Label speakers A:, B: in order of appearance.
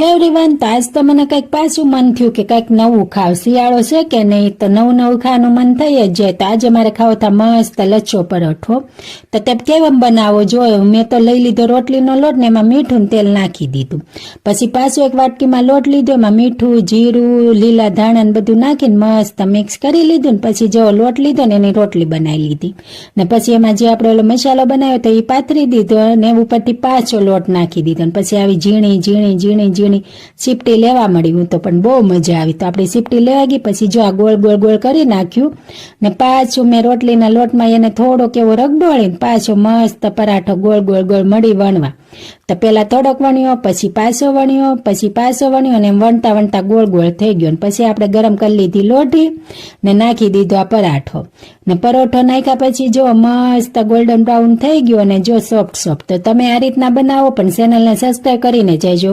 A: હે એવરીવન તો આજ તો મને કંઈક પાછું મન થયું કે કંઈક નવું ખાવ. શિયાળો છે કે નહીં, તો નવું નવું ખાવાનું મન થઈ જ. જાય તો આજે મારે ખાવો था મસ્ત લચ્છો પરોઠો. તો તે કેવમ બનાવો જોયો? મેં તો લઈ લીધો રોટલીનો લોટ ને એમાં મીઠું તેલ નાખી દીધું. પછી પાછું એક વાટકીમાં લોટ લીધો, એમાં મીઠું, જીરું, લીલા ધાણા ને બધું નાખીને મસ્ત મિક્સ કરી લીધું ને પછી જો લોટ લીધો ને એની રોટલી બનાવી લીધી. ને પછી એમાં જે આપણે ઓલો મસાલો બનાવ્યો તો એ પાથરી દીધો ને ઉપરથી પાછો લોટ નાખી દીધો ને પછી આવી ઝીણી ઝીણી ઝીણી ઝીણી સીપટી લેવા મળી, હું તો પણ બહુ મજા આવી. તો આપણે સીપટી લેવા ગઈ, પછી જો આ ગોળ ગોળ ગોળ કરી નાખ્યું, ને પાછું મેં રોટલીના લોટમાં એને થોડોક એવો રગડોળીને પાછો મસ્ત પરાઠો ગોળ ગોળ ગોળ મળી વણવા. તો પેલા થોડોક વણ્યો, પછી પાછો વણ્યો, પછી પાછો વણ્યો અને વણતા વણતા ગોળ ગોળ થઈ ગયો. પછી આપણે ગરમ કરી લીધી લોટી ને નાખી દીધો આ પરાઠો. ને પરોઠો નાખ્યા પછી જો મસ્ત ગોલ્ડન બ્રાઉન થઈ ગયો અને જો સોફ્ટ સોફ્ટ તો તમે આ રીતના બનાવો, પણ ચેનલને સબસ્ક્રાઈબ કરીને જજો.